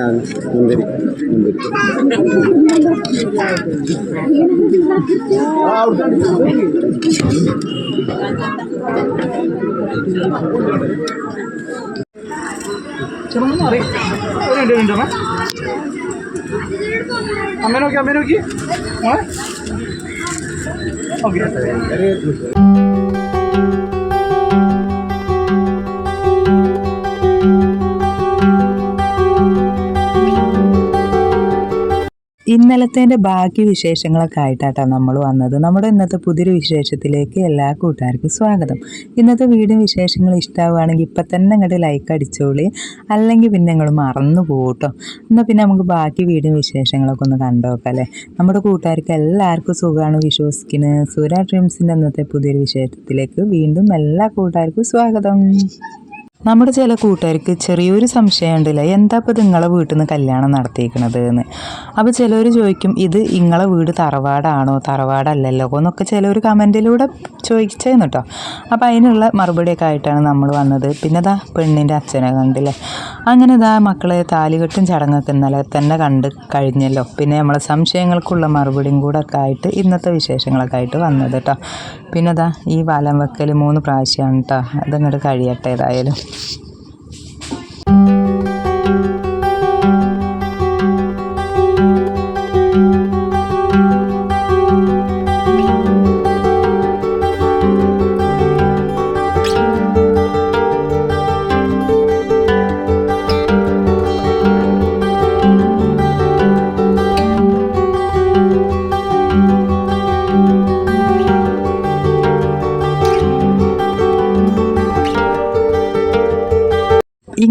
ആണ് മുന്തിരി മുന്തിരി ചെറുപ്പം മാറി ഒരു മിനിറ്റ് മിനിറ്റ്. അമ്മ അമ്മ നോക്കി അമ്മ ഇന്നലത്തേന്റെ ബാക്കി വിശേഷങ്ങളൊക്കെ ആയിട്ടാട്ടോ നമ്മൾ വന്നത്. നമ്മുടെ ഇന്നത്തെ പുതിയൊരു വിശേഷത്തിലേക്ക് എല്ലാ കൂട്ടുകാർക്കും സ്വാഗതം. ഇന്നത്തെ വീടും വിശേഷങ്ങൾ ഇഷ്ടമാവുകയാണെങ്കിൽ ഇപ്പം തന്നെ ഇങ്ങോട്ട് ലൈക്ക് അടിച്ചോളി. അല്ലെങ്കിൽ പിന്നെ നിങ്ങൾ മറന്നു പോകട്ടോ എന്നാൽ പിന്നെ നമുക്ക് ബാക്കി വീടും വിശേഷങ്ങളൊക്കെ ഒന്ന് കണ്ടോക്കാം അല്ലേ? നമ്മുടെ കൂട്ടുകാർക്ക് എല്ലാവർക്കും സുഖമാണ് വിശ്വസിക്കുന്നത് സൂര്യ ഡ്രീംസിന്റെ ഇന്നത്തെ പുതിയൊരു വിശേഷത്തിലേക്ക് വീണ്ടും എല്ലാ കൂട്ടുകാർക്കും സ്വാഗതം. നമ്മുടെ ചില കൂട്ടുകാർക്ക് ചെറിയൊരു സംശയം ഉണ്ടല്ലേ. എന്താ ഇപ്പോൾ ഇത് നിങ്ങളെ വീട്ടിൽ നിന്ന് കല്യാണം നടത്തിയിരിക്കണത് എന്ന് അപ്പോൾ ചിലർ ചോദിക്കും ഇത് ഇങ്ങളെ വീട് തറവാടാണോ? തറവാടല്ലല്ലോ. എന്നൊക്കെ ചിലർ കമന്റിലൂടെ ചോദിച്ചേന്ന് കേട്ടോ. അപ്പോൾ അതിനുള്ള മറുപടിയൊക്കെ ആയിട്ടാണ് നമ്മൾ വന്നത്. പിന്നെ ഇതാ പെണ്ണിന്റെ അച്ഛനെ കണ്ടില്ലേ? അങ്ങനെ ഇതാ മക്കളെ താലികെട്ടും ചടങ്ങൊക്കെ ഇന്നലെ തന്നെ കണ്ട് കഴിഞ്ഞല്ലോ. പിന്നെ നമ്മളെ സംശയങ്ങൾക്കുള്ള മറുപടിയും കൂടെ ഒക്കെ ആയിട്ട് ഇന്നത്തെ വിശേഷങ്ങളൊക്കെ ആയിട്ട് വന്നത് കേട്ടോ. പിന്നെ അതാ ഈ വലം വെക്കൽ മൂന്ന് പ്രാവശ്യമാണ് കേട്ടോ അതങ്ങോട്ട് കഴിയട്ടെ ഏതായാലും.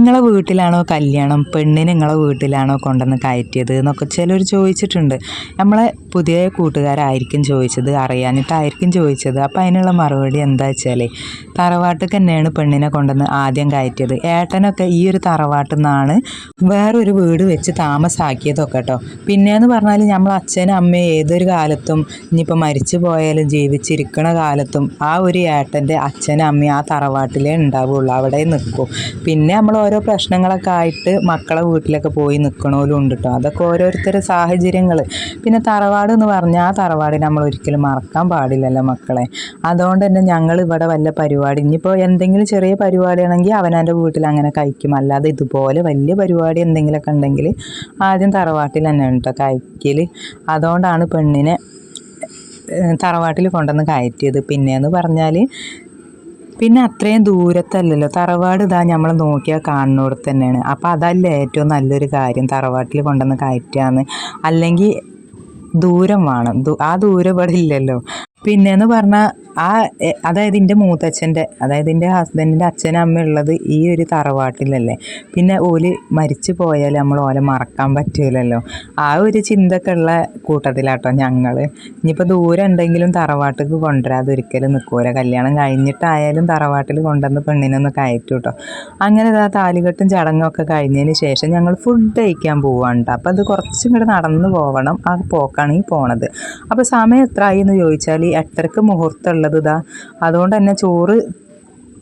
നിങ്ങളെ വീട്ടിലാണോ കല്യാണം? പെണ്ണിനെ നിങ്ങളെ വീട്ടിലാണോ കൊണ്ടുവന്ന് കയറ്റിയത് എന്നൊക്കെ ചിലർ ചോദിച്ചിട്ടുണ്ട്. നമ്മളെ പുതിയ കൂട്ടുകാരായിരിക്കും ചോദിച്ചത് അറിയാനിട്ടായിരിക്കും ചോദിച്ചത്. അപ്പോൾ അതിനുള്ള മറുപടി എന്താ വെച്ചാൽ തറവാട്ടിൽ തന്നെയാണ് പെണ്ണിനെ കൊണ്ടുവന്ന് ആദ്യം കയറ്റിയത്. ഏട്ടനൊക്കെ ഈ ഒരു തറവാട്ടിൽ നിന്നാണ് വേറൊരു വീട് വെച്ച് താമസാക്കിയതൊക്കെ കേട്ടോ. പിന്നെയെന്ന് പറഞ്ഞാൽ നമ്മൾ അച്ഛനും അമ്മയും ഏതൊരു കാലത്തും ഇനിയിപ്പോൾ മരിച്ചു പോയാലും ജീവിച്ചിരിക്കണ കാലത്തും ആ ഒരു ഏട്ടന്റെ അച്ഛനും അമ്മയും ആ തറവാട്ടിലേ ഉണ്ടാവുള്ളൂ അവിടെ നിൽക്കും. പിന്നെ നമ്മൾ ഓരോ പ്രശ്നങ്ങളൊക്കെ ആയിട്ട് മക്കളെ വീട്ടിലൊക്കെ പോയി നിൽക്കണോലും ഉണ്ട് കേട്ടോ അതൊക്കെ ഓരോരുത്തരുടെ സാഹചര്യങ്ങൾ പിന്നെ തറവാട് എന്ന് പറഞ്ഞാൽ ആ തറവാട് നമ്മൾ ഒരിക്കലും മറക്കാൻ പാടില്ലല്ലോ മക്കളെ. അതുകൊണ്ട് തന്നെ ഞങ്ങൾ ഇവിടെ വല്ല പരിപാടി ഇനിയിപ്പോൾ എന്തെങ്കിലും ചെറിയ പരിപാടിയാണെങ്കിൽ അവനവന്റെ വീട്ടിൽ അങ്ങനെ കഴിക്കും. അല്ലാതെ ഇതുപോലെ വലിയ പരിപാടി എന്തെങ്കിലുമൊക്കെ ഉണ്ടെങ്കിൽ ആദ്യം തറവാട്ടിൽ തന്നെയാണ് കേട്ടോ കഴിക്കൽ അതുകൊണ്ടാണ് പെണ്ണിനെ തറവാട്ടിൽ കൊണ്ടുവന്ന് കയറ്റിയത്. പിന്നെയെന്ന് പറഞ്ഞാൽ പിന്നെ അത്രയും ദൂരത്തല്ലല്ലോ. തറവാട് ഇതാ നമ്മൾ നോക്കിയാൽ കാണുന്നവിടെ തന്നെയാണ്. അപ്പോൾ അതല്ലേ ഏറ്റവും നല്ലൊരു കാര്യം തറവാട്ടിൽ കൊണ്ടുവന്ന് കയറ്റാന്ന്. അല്ലെങ്കിൽ ദൂരം വേണം. ആ ദൂരം ഇവിടെ ഇല്ലല്ലോ. പിന്നെന്ന് പറഞ്ഞാൽ ആ അതായത് എന്റെ മൂത്തച്ഛന്റെ അതായത് എന്റെ ഹസ്ബൻഡിന്റെ അച്ഛനും അമ്മ ഉള്ളത് ഈ ഒരു തറവാട്ടിലല്ലേ. പിന്നെ ഓൽ മരിച്ചു പോയാൽ നമ്മൾ ഓലെ മറക്കാൻ പറ്റില്ലല്ലോ ആ ഒരു ചിന്തയൊക്കെ ഉള്ള കൂട്ടത്തിലാട്ടോ ഞങ്ങൾ ഇനിയിപ്പോൾ ദൂരം ഉണ്ടെങ്കിലും തറവാട്ടിക്ക് കൊണ്ടുവരാതെ ഒരിക്കലും നിൽക്കൂല കല്യാണം കഴിഞ്ഞിട്ടായാലും തറവാട്ടിൽ കൊണ്ടുവന്ന് പെണ്ണിനൊന്ന് കയറ്റും കേട്ടോ അങ്ങനെ ആ താലികെട്ടും ചടങ്ങൊക്കെ കഴിഞ്ഞതിന് ശേഷം ഞങ്ങൾ ഫുഡ് കഴിക്കാൻ പോവാണ് അപ്പോൾ അത് കുറച്ചും കൂടെ നടന്നു പോകണം ആ പോക്കാണ് ഈ പോണത്. അപ്പോൾ സമയം എത്ര ആയി എന്ന് ചോദിച്ചാൽ എട്ടരക്ക് മുഹൂർത്തമുള്ളത് ഇതാ. അതുകൊണ്ട് തന്നെ ചോറ്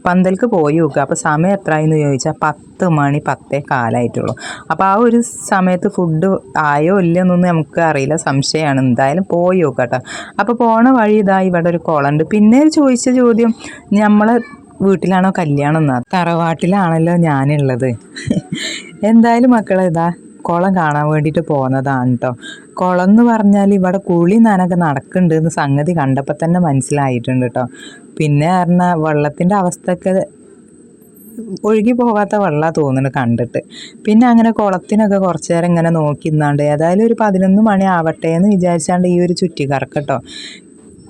പന്തൽക്ക് പോയി നോക്കുക അപ്പോൾ സമയം എത്രയെന്ന് ചോദിച്ചാൽ പത്ത് മണി പത്തേ കാലായിട്ടുള്ളൂ. അപ്പോൾ ആ ഒരു സമയത്ത് ഫുഡ് ആയോ ഇല്ലെന്നൊന്നും നമുക്ക് അറിയില്ല. സംശയമാണ്. എന്തായാലും പോയി നോക്കുക കേട്ടോ. അപ്പോൾ പോണ വഴി ഇതാ ഇവിടെ ഒരു കുളമുണ്ട്. പിന്നെ ചോദിച്ച ചോദ്യം നമ്മളെ വീട്ടിലാണോ കല്യാണം എന്നാ? തറവാട്ടിലാണല്ലോ ഞാനുള്ളത്. എന്തായാലും മക്കളെ ഇതാ കുളം കാണാൻ വേണ്ടിയിട്ട് പോകുന്നതാണ് കേട്ടോ കുളം എന്ന് പറഞ്ഞാൽ ഇവിടെ കുളി നനൊക്കെ നടക്കുന്നുണ്ട് എന്ന് സംഗതി കണ്ടപ്പോൾ തന്നെ മനസ്സിലായിട്ടുണ്ട് കേട്ടോ പിന്നെ പറഞ്ഞാൽ വെള്ളത്തിന്റെ അവസ്ഥയൊക്കെ ഒഴുകി പോകാത്ത വെള്ളമാണ് തോന്നുന്നു കണ്ടിട്ട്. പിന്നെ അങ്ങനെ കുളത്തിനൊക്കെ കുറച്ച് നേരം ഇങ്ങനെ നോക്കി നിന്നാണ്ട് ഏതായാലും ഒരു പതിനൊന്ന് മണി ആവട്ടെ എന്ന് വിചാരിച്ചാണ്ട് ഈ ഒരു ചുറ്റിക്കറക്കട്ടോ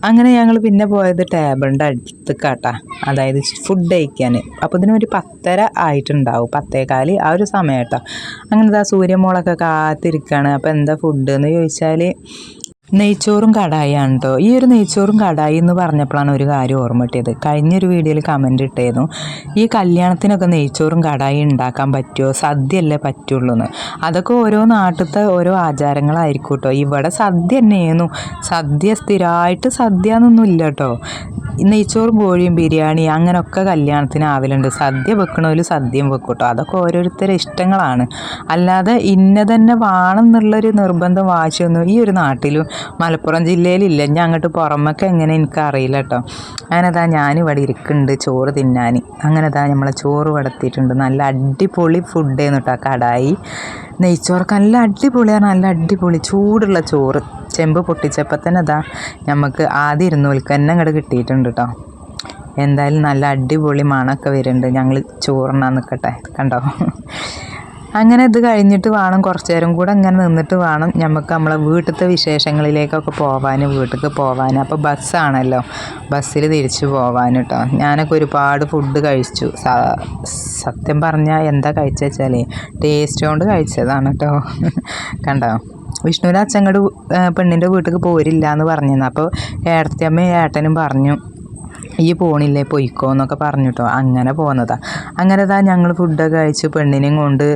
അങ്ങനെ ഞങ്ങൾ പിന്നെ പോയത് ടേബിളിന്റെ അടുത്ത് കാട്ടാ അതായത് ഫുഡ് കഴിക്കാൻ. അപ്പോൾ ഇതിന് ഒരു പത്തര ആയിട്ടുണ്ടാവും പത്തേകാൽ ആ ഒരു സമയം കേട്ടോ. അങ്ങനെ ഇതാ സൂര്യമോളൊക്കെ കാത്തിരിക്കുകയാണ് അപ്പോൾ എന്താ ഫുഡ് എന്ന് ചോദിച്ചാൽ നെയ്ച്ചോറും കടായാണ് കേട്ടോ ഈ ഒരു നെയ്ച്ചോറും കടായി എന്ന് പറഞ്ഞപ്പോഴാണ് ഒരു കാര്യം ഓർമ്മ കിട്ടിയത്. കഴിഞ്ഞൊരു വീഡിയോയിൽ കമന്റ് ഇട്ടായിരുന്നു ഈ കല്യാണത്തിനൊക്കെ നെയ്ച്ചോറും കടായി ഉണ്ടാക്കാൻ പറ്റുമോ? സദ്യയല്ലേ പറ്റുള്ളൂ എന്ന് അതൊക്കെ ഓരോ നാട്ടിലത്തെ ഓരോ ആചാരങ്ങളായിരിക്കും കേട്ടോ ഇവിടെ സദ്യ തന്നെയായിരുന്നു സദ്യ സ്ഥിരമായിട്ട് സദ്യ എന്നൊന്നും ഇല്ല കേട്ടോ നെയ്ച്ചോറും കോഴിയും ബിരിയാണി അങ്ങനെയൊക്കെ കല്യാണത്തിന് ആവലുണ്ട്. സദ്യ വെക്കണോൽ സദ്യയും വെക്കും കേട്ടോ അതൊക്കെ ഓരോരുത്തരുടെ ഇഷ്ടങ്ങളാണ്. അല്ലാതെ ഇന്ന തന്നെ വേണം എന്നുള്ളൊരു നിർബന്ധം വാശിയൊന്നും ഈ ഒരു നാട്ടിലും മലപ്പുറം ജില്ലയിലില്ല. ഞാൻ അങ്ങോട്ട് പുറമൊക്കെ എങ്ങനെ എനിക്ക് അറിയില്ല കേട്ടോ അങ്ങനെതാ ഞാനിവിടെ ഇരിക്കുന്നുണ്ട് ചോറ് തിന്നാൻ. അങ്ങനെതാ നമ്മളെ ചോറ് ഇവിടെ നല്ല അടിപൊളി ഫുഡ് ആയിരുന്നു കേട്ടോ കടായി. നെയ്ച്ചോറൊക്കെ നല്ല അടിപൊളിയാണ് നല്ല അടിപൊളി ചൂടുള്ള ചോറ്. ചെമ്പ് പൊട്ടിച്ചപ്പോൾ തന്നെ അതാ നമുക്ക് ആദ്യം ഇരുന്നൂൽക്ക് തന്നെ അങ്ങോട്ട് കിട്ടിയിട്ടുണ്ട് കേട്ടോ എന്തായാലും നല്ല അടിപൊളി മണമൊക്കെ വരുന്നുണ്ട്. ഞങ്ങൾ ചോറിനാൻ നിൽക്കട്ടെ കണ്ടോ? അങ്ങനെ ഇത് കഴിഞ്ഞിട്ട് വേണം കുറച്ച് നേരം കൂടെ അങ്ങനെ നിന്നിട്ട് വേണം നമുക്ക് നമ്മളെ വീട്ടിലത്തെ വിശേഷങ്ങളിലേക്കൊക്കെ പോകാൻ വീട്ടിലേക്ക് പോകാൻ അപ്പോൾ ബസ്സാണല്ലോ ബസ്സിൽ തിരിച്ചു പോകാൻ കേട്ടോ ഞാനൊക്കെ ഒരുപാട് ഫുഡ് കഴിച്ചു. സത്യം പറഞ്ഞാൽ എന്താ കഴിച്ചാൽ ടേസ്റ്റ് കൊണ്ട് കഴിച്ചതാണ് കേട്ടോ കണ്ടോ? വിഷ്ണുവിന്റെ അച്ഛങ്ങട് പെണ്ണിന്റെ വീട്ടിലേക്ക് പോരില്ല എന്ന് പറഞ്ഞിരുന്നു അപ്പോൾ ഏടത്തിയമ്മയും ഏട്ടനും പറഞ്ഞു ഈ പോണില്ലേ പൊയ്ക്കോ എന്നൊക്കെ പറഞ്ഞു കേട്ടോ അങ്ങനെ പോന്നതാ. അങ്ങനെ ഇതാ ഞങ്ങൾ ഫുഡൊക്കെ കഴിച്ച് പെണ്ണിനെയും കൊണ്ട്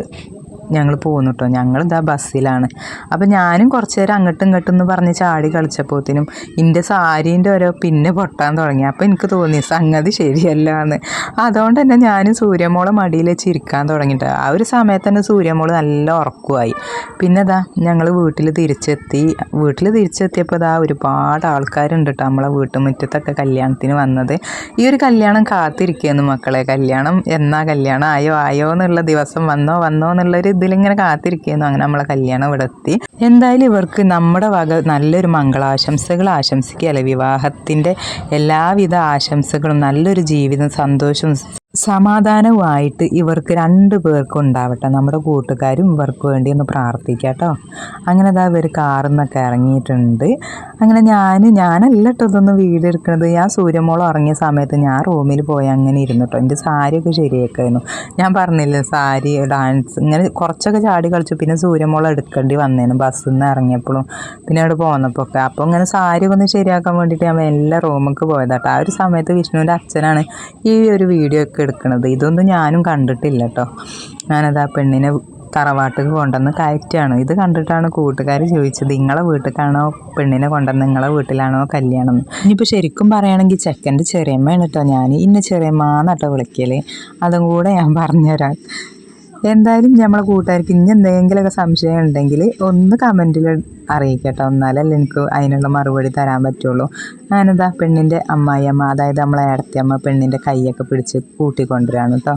ഞങ്ങൾ പോകുന്നു കേട്ടോ ഞങ്ങൾ ഇതാ ബസ്സിലാണ്. അപ്പം ഞാനും കുറച്ച് നേരം അങ്ങോട്ടും ഇങ്ങോട്ടും എന്ന് പറഞ്ഞ് ചാടി കളിച്ചപ്പോത്തിനും എന്റെ സാരീന്റെ ഓരോ പിന്നെ പൊട്ടാൻ തുടങ്ങി. അപ്പോൾ എനിക്ക് തോന്നി സംഗതി ശരിയല്ല എന്ന്. അതുകൊണ്ട് തന്നെ ഞാനും സൂര്യമോളെ മടിയിൽ വെച്ച് ഇരിക്കാൻ തുടങ്ങിയിട്ട് ആ ഒരു സമയത്ത് തന്നെ സൂര്യമോൾ നല്ല ഉറക്കമായി പിന്നെ ഇതാ ഞങ്ങൾ വീട്ടിൽ തിരിച്ചെത്തി. വീട്ടിൽ തിരിച്ചെത്തിയപ്പോൾ ഇതാ ഒരുപാട് ആൾക്കാരുണ്ട് കേട്ടോ നമ്മളെ വീട്ടുമുറ്റത്തൊക്കെ കല്യാണത്തിന് വന്നത്. ഈ ഒരു കല്യാണം കാത്തിരിക്കുകയെന്ന് മക്കളെ. കല്യാണം എന്നാ കല്യാണം? ആയോ ആയോ എന്നുള്ള ദിവസം വന്നോ വന്നോ എന്നുള്ളൊരു ഇതിലിങ്ങനെ കാത്തിരിക്കുന്നു. അങ്ങനെ നമ്മളെ കല്യാണം ഇവിടെ എത്തി എന്തായാലും ഇവർക്ക് നമ്മുടെ വക നല്ലൊരു മംഗളാശംസകൾ ആശംസിക്കുക അല്ലെ? വിവാഹത്തിന്റെ എല്ലാവിധ ആശംസകളും നല്ലൊരു ജീവിതം സന്തോഷവും സമാധാനവുമായിട്ട് ഇവർക്ക് രണ്ട് പേർക്കും ഉണ്ടാവട്ടെ. നമ്മുടെ കൂട്ടുകാരും ഇവർക്ക് വേണ്ടി ഒന്ന് പ്രാർത്ഥിക്കാം കേട്ടോ. അങ്ങനെ അതാ ഇവർ കാറിൽ നിന്നൊക്കെ ഇറങ്ങിയിട്ടുണ്ട്. അങ്ങനെ ഞാൻ ഞാനല്ല കേട്ടോ ഇതൊന്നും വീട് എടുക്കുന്നത് ഞാൻ സൂര്യമോളം ഇറങ്ങിയ സമയത്ത് ഞാൻ റൂമിൽ പോയി അങ്ങനെ ഇരുന്നു കേട്ടോ. എന്റെ സാരിയൊക്കെ ശരിയാക്കായിരുന്നു. ഞാൻ പറഞ്ഞില്ല സാരി ഡാൻസ് ഇങ്ങനെ കുറച്ചൊക്കെ ചാടി കളിച്ചു. പിന്നെ സൂര്യമോളം എടുക്കേണ്ടി വന്നേനു. ബസ്സിൽ നിന്ന് ഇറങ്ങിയപ്പോഴും പിന്നെ അവിടെ പോകുന്നപ്പോൾ ഒക്കെ അപ്പോൾ ഇങ്ങനെ സാരി ഒന്ന് ശരിയാക്കാൻ വേണ്ടിയിട്ട് ഞാൻ എല്ലാ റൂമിലേക്ക് പോയതാട്ടോ. ആ ഒരു സമയത്ത് വിഷ്ണുവിന്റെ അച്ഛനാണ് ഈ ഒരു വീഡിയോ ഒക്കെ എടുക്കുന്നത് ഇതൊന്നും ഞാനും കണ്ടിട്ടില്ല കേട്ടോ ഞാനത് ആ പെണ്ണിനെ തറവാട്ടിൽ കൊണ്ടുവന്ന് കയറ്റാണ്. ഇത് കണ്ടിട്ടാണ് കൂട്ടുകാർ ചോദിച്ചത് നിങ്ങളെ വീട്ടിലേക്കാണോ പെണ്ണിനെ കൊണ്ടുവന്ന് നിങ്ങളെ വീട്ടിലാണോ കല്യാണം. ഇനിയിപ്പോൾ ശരിക്കും പറയുകയാണെങ്കിൽ ചെക്കന്റെ ചെറിയമ്മയാണ് കേട്ടോ ഞാൻ ഇന്ന ചെറിയമ്മാന്നാട്ടോ വിളിക്കൽ അതും കൂടെ ഞാൻ പറഞ്ഞുതരാം. എന്തായാലും നമ്മളെ കൂട്ടുകാർക്ക് ഇനി എന്തെങ്കിലുമൊക്കെ സംശയം ഉണ്ടെങ്കിൽ ഒന്ന് കമന്റിൽ അറിയിക്കട്ടോ. എന്നാലല്ലേ എനിക്ക് അതിനുള്ള മറുപടി തരാൻ പറ്റുള്ളൂ. ഞാനെന്താ പെണ്ണിന്റെ അമ്മായിയമ്മ അതായത് നമ്മളെ ഇടത്തിയമ്മ പെണ്ണിന്റെ കൈയൊക്കെ പിടിച്ച് കൂട്ടിക്കൊണ്ടുവരാണ് കേട്ടോ.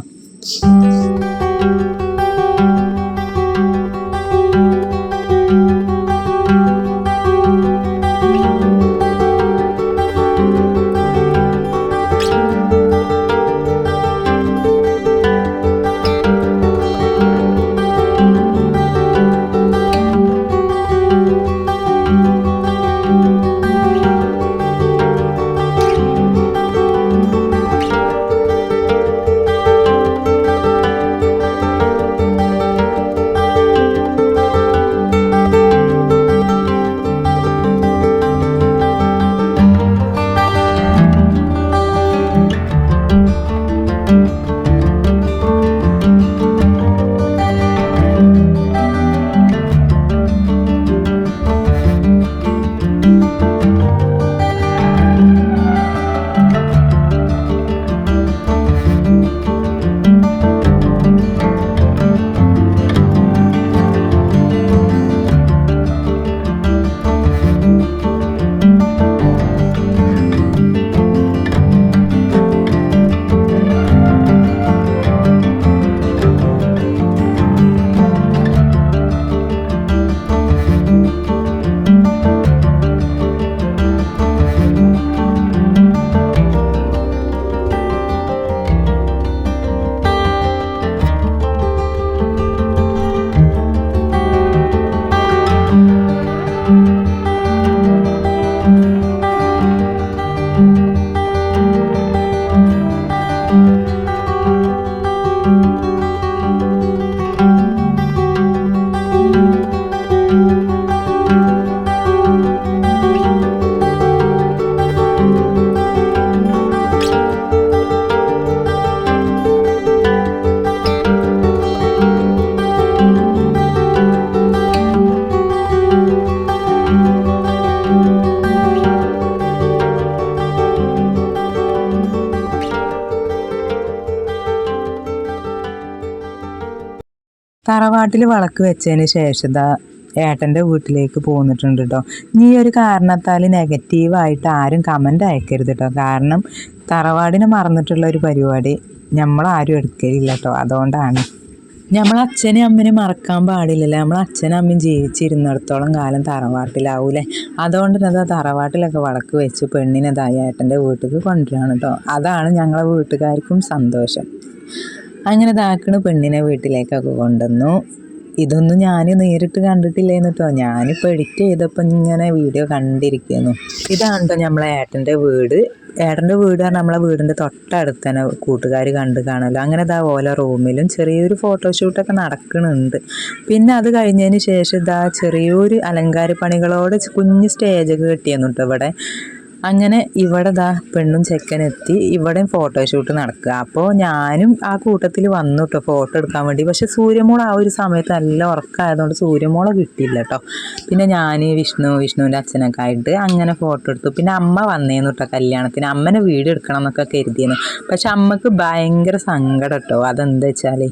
തറവാട്ടിൽ വിളക്ക് വെച്ചതിന് ശേഷം ഏട്ടന്റെ വീട്ടിലേക്ക് പോന്നിട്ടുണ്ട് കേട്ടോ ഈ ഒരു കാരണത്താൽ നെഗറ്റീവായിട്ട് ആരും കമന്റ് അയക്കരുത് കേട്ടോ കാരണം തറവാടിനെ മറന്നിട്ടുള്ള ഒരു പരിപാടി നമ്മളാരും എടുക്കലില്ല കേട്ടോ അതുകൊണ്ടാണ്. നമ്മൾ അച്ഛനെ അമ്മനെ മറക്കാൻ പാടില്ലല്ലേ? നമ്മൾ അച്ഛനും അമ്മയും ജീവിച്ചിരുന്നിടത്തോളം കാലം തറവാട്ടിലാവൂലേ? അതുകൊണ്ട് തന്നെ തറവാട്ടിലൊക്കെ വിളക്ക് വെച്ച് പെണ്ണിനെ ഏട്ടന്റെ വീട്ടിലേക്ക് കൊണ്ടുവരാണ് കേട്ടോ അതാണ് ഞങ്ങളെ വീട്ടുകാർക്കും സന്തോഷം. അങ്ങനെ താക്കണ് പെണ്ണിനെ വീട്ടിലേക്കൊക്കെ കൊണ്ടുവന്നു. ഇതൊന്നും ഞാൻ നേരിട്ട് കണ്ടിട്ടില്ലേന്ന് കേട്ടോ ഞാനിപ്പോൾ എഡിറ്റ് ചെയ്തപ്പോൾ ഇങ്ങനെ വീഡിയോ കണ്ടിരിക്കുന്നു. ഇതാണ് കേട്ടോ നമ്മളെ ഏട്ടന്റെ വീട്. ഏട്ടന്റെ വീട് പറഞ്ഞാൽ നമ്മളെ വീടിന്റെ തൊട്ടടുത്ത് തന്നെ കൂട്ടുകാർ കണ്ട് കാണുമല്ലോ അങ്ങനെ ഇതാ ഓല റൂമിലും ചെറിയൊരു ഫോട്ടോഷൂട്ടൊക്കെ നടക്കുന്നുണ്ട് പിന്നെ അത് കഴിഞ്ഞതിന് ശേഷം ഇതാ ചെറിയൊരു അലങ്കാര പണികളോട് കുഞ്ഞ് സ്റ്റേജൊക്കെ കിട്ടിയെന്നു കേട്ടോ ഇവിടെ. അങ്ങനെ ഇവിടെ ദാ പെണ്ണും ചെക്കനെത്തി ഇവിടെയും ഫോട്ടോഷൂട്ട് നടക്കുക. അപ്പോൾ ഞാനും ആ കൂട്ടത്തിൽ വന്നു കേട്ടോ ഫോട്ടോ എടുക്കാൻ വേണ്ടി. പക്ഷേ സൂര്യമോൾ ആ ഒരു സമയത്ത് നല്ല ഉറക്കമായതുകൊണ്ട് സൂര്യമോളെ കിട്ടിയില്ല കേട്ടോ പിന്നെ ഞാൻ വിഷ്ണു വിഷ്ണുവിന്റെ അച്ഛനൊക്കെ ആയിട്ട് അങ്ങനെ ഫോട്ടോ എടുത്തു. പിന്നെ അമ്മ വന്നേന്ന് കേട്ടോ കല്യാണത്തിന്. അമ്മനെ വീഡിയോ എടുക്കണം എന്നൊക്കെ കരുതിയിരുന്നു പക്ഷെ അമ്മയ്ക്ക് ഭയങ്കര സങ്കടം കേട്ടോ അതെന്താ വെച്ചാൽ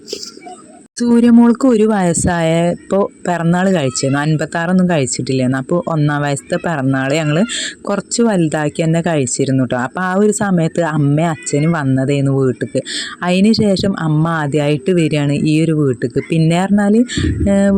സൂര്യമോൾക്ക് ഒരു വയസ്സായപ്പോൾ പിറന്നാൾ കഴിച്ചിരുന്നു. അൻപത്താറൊന്നും കഴിച്ചിട്ടില്ലായിരുന്നു. അപ്പോൾ ഒന്നാം വയസ്സത്തെ പിറന്നാൾ ഞങ്ങൾ കുറച്ച് വലുതാക്കി തന്നെ കഴിച്ചിരുന്നു കേട്ടോ അപ്പോൾ ആ ഒരു സമയത്ത് അമ്മയും അച്ഛനും വന്നതായിരുന്നു വീട്ടിലേക്ക് അതിന് ശേഷം അമ്മ ആദ്യമായിട്ട് വരികയാണ് ഈ ഒരു വീട്ടിലേക്ക് പിന്നെ പറഞ്ഞാൽ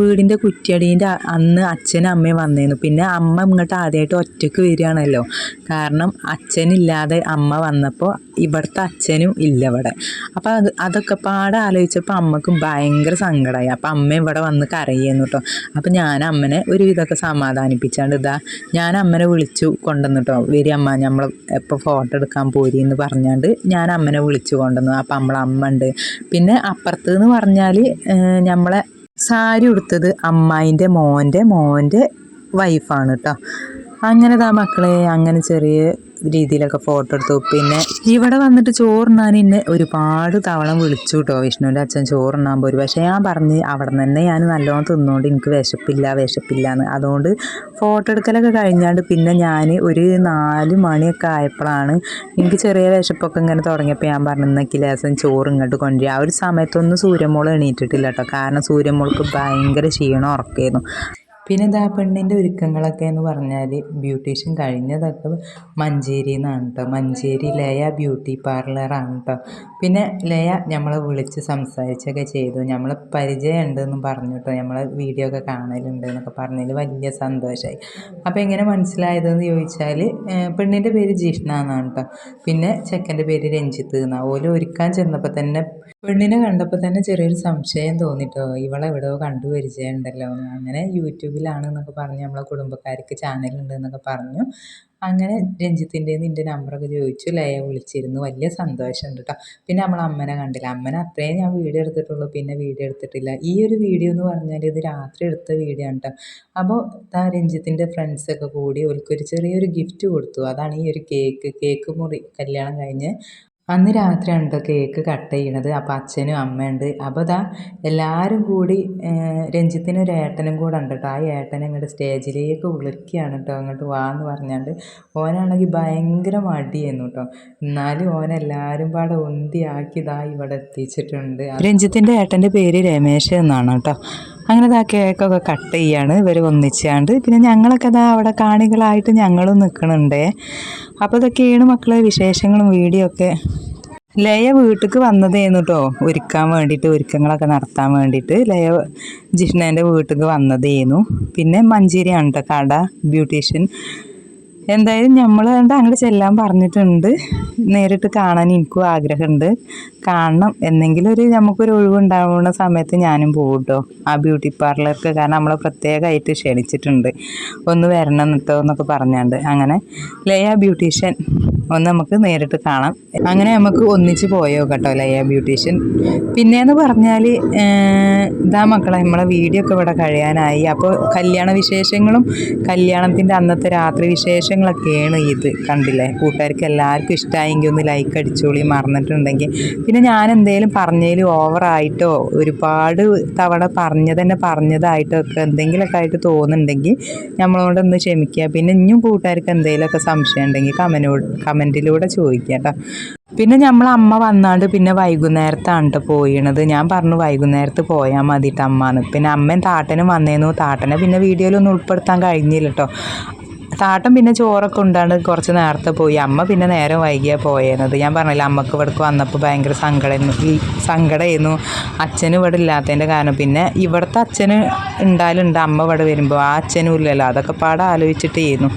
വീടിന്റെ കുറ്റിയടീന്റെ അന്ന് അച്ഛനും അമ്മയും വന്നേന്നു. പിന്നെ അമ്മ ഇങ്ങോട്ട് ആദ്യമായിട്ട് ഒറ്റയ്ക്ക് വരികയാണല്ലോ. കാരണം അച്ഛനില്ലാതെ അമ്മ വന്നപ്പോൾ ഇവിടുത്തെ അച്ഛനും ഇല്ല ഇവിടെ. അപ്പോൾ അത് അതൊക്കെ പാടെ ആലോചിച്ചപ്പോൾ അമ്മയ്ക്ക് ഭയങ്കര സങ്കടമായി അപ്പം അമ്മ ഇവിടെ വന്ന് കരയുന്നു കേട്ടോ അപ്പം ഞാൻ അമ്മനെ ഒരു വിധമൊക്കെ സമാധാനിപ്പിച്ചാണ്ട് ഇതാ ഞാൻ അമ്മനെ വിളിച്ചു കൊണ്ടുവന്നു കേട്ടോ വരി അമ്മ നമ്മൾ എപ്പോൾ ഫോട്ടോ എടുക്കാൻ പോരി എന്ന് പറഞ്ഞാണ്ട് ഞാൻ അമ്മനെ വിളിച്ചു കൊണ്ടുവന്നു. അപ്പം നമ്മളെ അമ്മ ഉണ്ട് പിന്നെ അപ്പുറത്ത് എന്ന് പറഞ്ഞാൽ നമ്മളെ സാരി ഉടുത്തത് അമ്മായിന്റെ മോന്റെ മോന്റെ വൈഫാണ് കേട്ടോ അങ്ങനെ താ മക്കളെ അങ്ങനെ ചെറിയ രീതിയിലൊക്കെ ഫോട്ടോ എടുത്തു. പിന്നെ ഇവിടെ വന്നിട്ട് ചോറുണ്ണാൻ എന്നെ ഒരുപാട് തവണ വിളിച്ചു കേട്ടോ വിഷ്ണുവിന്റെ അച്ഛൻ ചോറുണ്ണാൻ പോരും. പക്ഷേ ഞാൻ പറഞ്ഞ് അവിടെ തന്നെ ഞാൻ നല്ലോണം തിന്നുകൊണ്ട് എനിക്ക് വിശപ്പില്ല വിശപ്പില്ല എന്ന്. അതുകൊണ്ട് ഫോട്ടോ എടുക്കലൊക്കെ കഴിഞ്ഞാണ്ട് പിന്നെ ഞാൻ ഒരു നാല് മണിയൊക്കെ ആയപ്പോഴാണ് എനിക്ക് ചെറിയ വിശപ്പൊക്കെ ഇങ്ങനെ തുടങ്ങിയപ്പോൾ ഞാൻ പറഞ്ഞു ഇന്നൊക്കെ ചോറ് ഇങ്ങോട്ട് കൊണ്ടുവരിക ആ ഒരു സമയത്തൊന്നും സൂര്യമോൾ എണീറ്റിട്ടില്ല കേട്ടോ കാരണം സൂര്യമോൾക്ക് ഭയങ്കര ക്ഷീണം ഉറക്കായിരുന്നു പിന്നെ ഇതാ പെണ്ണിന്റെ ഒരുക്കങ്ങളൊക്കെ എന്ന് പറഞ്ഞാൽ ബ്യൂട്ടീഷ്യൻ കഴിഞ്ഞതൊക്കെ മഞ്ചേരിയിൽ നിന്നാണ് കേട്ടോ മഞ്ചേരി ലയ ബ്യൂട്ടി പാർലറാണ് കേട്ടോ പിന്നെ ലയ നമ്മളെ വിളിച്ച് സംസാരിച്ചൊക്കെ ചെയ്തു. നമ്മൾ പരിചയം ഉണ്ടെന്നും പറഞ്ഞു കേട്ടോ നമ്മളെ വീഡിയോ ഒക്കെ കാണലുണ്ട് എന്നൊക്കെ പറഞ്ഞതിൽ വലിയ സന്തോഷമായി അപ്പോൾ എങ്ങനെ മനസ്സിലായതെന്ന് ചോദിച്ചാൽ പെണ്ണിന്റെ പേര് ജിഷ്ണ എന്നാണ് കേട്ടോ പിന്നെ ചെക്കന്റെ പേര് രഞ്ജിത്ത് എന്നാണ് ഓൽ ഒരുക്കാൻ ചെന്നപ്പോൾ തന്നെ പെണ്ണിനെ കണ്ടപ്പോൾ തന്നെ ചെറിയൊരു സംശയം തോന്നിട്ടോ ഇവളെ എവിടെയോ കണ്ടു പരിചയമുണ്ടല്ലോ. അങ്ങനെ യൂട്യൂബിലാണ് എന്നൊക്കെ പറഞ്ഞ് നമ്മളെ കുടുംബക്കാർക്ക് ചാനലുണ്ട് എന്നൊക്കെ പറഞ്ഞു. അങ്ങനെ രഞ്ജിത്തിന്റെ നിന്റെ നമ്പറൊക്കെ ചോദിച്ചു ലയ വിളിച്ചിരുന്നു. വലിയ സന്തോഷമുണ്ട് കേട്ടോ പിന്നെ നമ്മൾ അമ്മനെ കണ്ടില്ല? അമ്മനെ അത്രയും ഞാൻ വീഡിയോ എടുത്തിട്ടുള്ളൂ പിന്നെ വീഡിയോ എടുത്തിട്ടില്ല. ഈ ഒരു വീഡിയോ എന്ന് പറഞ്ഞാൽ ഇത് രാത്രി എടുത്ത വീഡിയോ ആണ് കേട്ടോ അപ്പോൾ ആ രഞ്ജിത്തിന്റെ ഫ്രണ്ട്സൊക്കെ കൂടി ഓൽക്കൊരു ചെറിയൊരു ഗിഫ്റ്റ് കൊടുത്തു. അതാണ് ഈ ഒരു കേക്ക് കേക്ക് മുറി കല്യാണം കഴിഞ്ഞ് അന്ന് രാത്രിയാണ് കേട്ടോ കേക്ക് കട്ട് ചെയ്യണത്. അപ്പോൾ അച്ഛനും അമ്മയുണ്ട്. അപ്പോൾ അതാ എല്ലാവരും കൂടി രഞ്ജിത്തിന് ഒരു ഏട്ടനും കൂടെ ഉണ്ട് കേട്ടോ ആ ഏട്ടനെ ഇങ്ങോട്ട് സ്റ്റേജിലേക്ക് വിളിക്കുകയാണ് കേട്ടോ അങ്ങോട്ട് വാ എന്ന് പറഞ്ഞാണ്ട് ഓനാണെങ്കിൽ ഭയങ്കര മടിയായിരുന്നു കേട്ടോ എന്നാലും ഓനെല്ലാവരും പാടെ ഒന്തിയാക്കി ഇതാ ഇവിടെ എത്തിച്ചിട്ടുണ്ട്. രഞ്ജിത്തിന്റെ ഏട്ടന്റെ പേര് രമേശ് എന്നാണ് കേട്ടോ അങ്ങനെ ഇതാ കേക്കൊക്കെ കട്ട് ചെയ്യാണ്. ഇവർ ഒന്നിച്ചാണ്ട്. പിന്നെ ഞങ്ങളൊക്കെ ഇതാ അവിടെ കാണികളായിട്ട് ഞങ്ങളും നിൽക്കണുണ്ടേ അപ്പോൾ ഇതൊക്കെയാണ് മക്കളെ വിശേഷങ്ങളും വീഡിയോ ഒക്കെ ലയ വീട്ടിലേക്ക് വന്നതേന്നു കേട്ടോ ഒരുക്കാൻ വേണ്ടിയിട്ട് ഒരുക്കങ്ങളൊക്കെ നടത്താൻ വേണ്ടിയിട്ട് ലയ ജിഷ്ണേന്റെ വീട്ടിലേക്ക് വന്നതേന്നു. പിന്നെ മഞ്ചേരിയാണ് കേട്ടോ കട ബ്യൂട്ടീഷ്യൻ. എന്തായാലും നമ്മൾ കണ്ട് അങ്ങോട്ട് ചെല്ലാൻ പറഞ്ഞിട്ടുണ്ട്. നേരിട്ട് കാണാൻ എനിക്കും ആഗ്രഹമുണ്ട് കാണണം. എന്നെങ്കിലും ഒരു നമുക്കൊരു ഒഴിവുണ്ടാവുന്ന സമയത്ത് ഞാനും പോകും കേട്ടോ ആ ബ്യൂട്ടി പാർലർക്ക് കാരണം നമ്മളെ പ്രത്യേകമായിട്ട് ക്ഷണിച്ചിട്ടുണ്ട്. ഒന്ന് വരണം കേട്ടോ എന്നൊക്കെ പറഞ്ഞാണ്ട്. അങ്ങനെ ലയ ബ്യൂട്ടീഷ്യൻ ഒന്ന് നമുക്ക് നേരിട്ട് കാണാം. അങ്ങനെ നമുക്ക് ഒന്നിച്ച് പോയോ കേട്ടോ ലയ ബ്യൂട്ടീഷ്യൻ. പിന്നെയെന്ന് പറഞ്ഞാൽ ഇതാ മക്കളെ നമ്മളെ വീഡിയോ ഒക്കെ ഇവിടെ കഴിയാനായി. അപ്പോൾ കല്യാണ വിശേഷങ്ങളും കല്യാണത്തിന്റെ അന്നത്തെ രാത്രി വിശേഷങ്ങളും വിശേഷങ്ങളൊക്കെയാണ് ഇത് കണ്ടില്ലേ? കൂട്ടുകാർക്ക് എല്ലാവർക്കും ഇഷ്ടമായെങ്കിൽ ഒന്ന് ലൈക്ക് അടിച്ചോളി മറന്നിട്ടുണ്ടെങ്കിൽ. പിന്നെ ഞാൻ എന്തെങ്കിലും പറഞ്ഞതിൽ ഓവറായിട്ടോ ഒരുപാട് തവണ പറഞ്ഞത് തന്നെ പറഞ്ഞതായിട്ടോ ഒക്കെ എന്തെങ്കിലുമൊക്കെ ആയിട്ട് തോന്നുന്നുണ്ടെങ്കിൽ നമ്മളോട് ഒന്ന് ക്ഷമിക്കുക. പിന്നെ ഇനിയും കൂട്ടുകാർക്ക് എന്തെങ്കിലുമൊക്കെ സംശയം ഉണ്ടെങ്കിൽ കമനോ കമന്റിലൂടെ ചോദിക്കുക കേട്ടോ പിന്നെ നമ്മൾ അമ്മ വന്നാണ്ട് പിന്നെ വൈകുന്നേരത്താണ് കേട്ടോ പോയിണത്. ഞാൻ പറഞ്ഞു വൈകുന്നേരത്ത് പോയാൽ മതിയിട്ട് അമ്മാന്ന്. പിന്നെ അമ്മയും താട്ടനും വന്നേന്നു. താട്ടനെ പിന്നെ വീഡിയോയിലൊന്നും ഉൾപ്പെടുത്താൻ കഴിഞ്ഞില്ല കേട്ടോ താട്ടൻ പിന്നെ ചോറൊക്കെ ഉണ്ടാണ്ട് കുറച്ച് നേരത്തെ പോയി. അമ്മ പിന്നെ നേരം വൈകിയാ പോയത് ഞാൻ പറഞ്ഞില്ല അമ്മയ്ക്ക് ഇവിടേക്ക് വന്നപ്പോൾ ഭയങ്കര ഈ സങ്കടമായിരുന്നു അച്ഛനും ഇവിടെ ഇല്ലാത്തതിന്റെ കാരണം. പിന്നെ ഇവിടുത്തെ അച്ഛന് ഉണ്ടായാലുണ്ട് അമ്മ ഇവിടെ വരുമ്പോൾ ആ അച്ഛനും ഇല്ലല്ലോ അതൊക്കെ പാടെ ആലോചിച്ചിട്ട് ചെയ്യുന്നു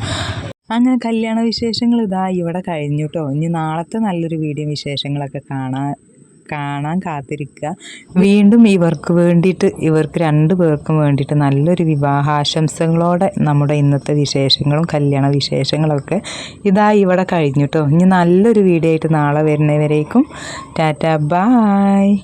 അങ്ങനെ കല്യാണ വിശേഷങ്ങൾ ഇതാ ഇവിടെ കഴിഞ്ഞു കേട്ടോ ഇനി നാളത്തെ നല്ലൊരു വീഡിയോ വിശേഷങ്ങളൊക്കെ കാണാൻ കാണാൻ കാത്തിരിക്കുക. വീണ്ടും ഇവർക്ക് വേണ്ടിയിട്ട് ഇവർക്ക് രണ്ടു പേർക്കും വേണ്ടിയിട്ട് നല്ലൊരു വിവാഹാശംസകളോടെ നമ്മുടെ ഇന്നത്തെ വിശേഷങ്ങളും കല്യാണ വിശേഷങ്ങളൊക്കെ ഇതാ ഇവിടെ കഴിഞ്ഞു ഇനി നല്ലൊരു വീഡിയോ ആയിട്ട് നാളെ വരുന്നവരേക്കും. Tata bye.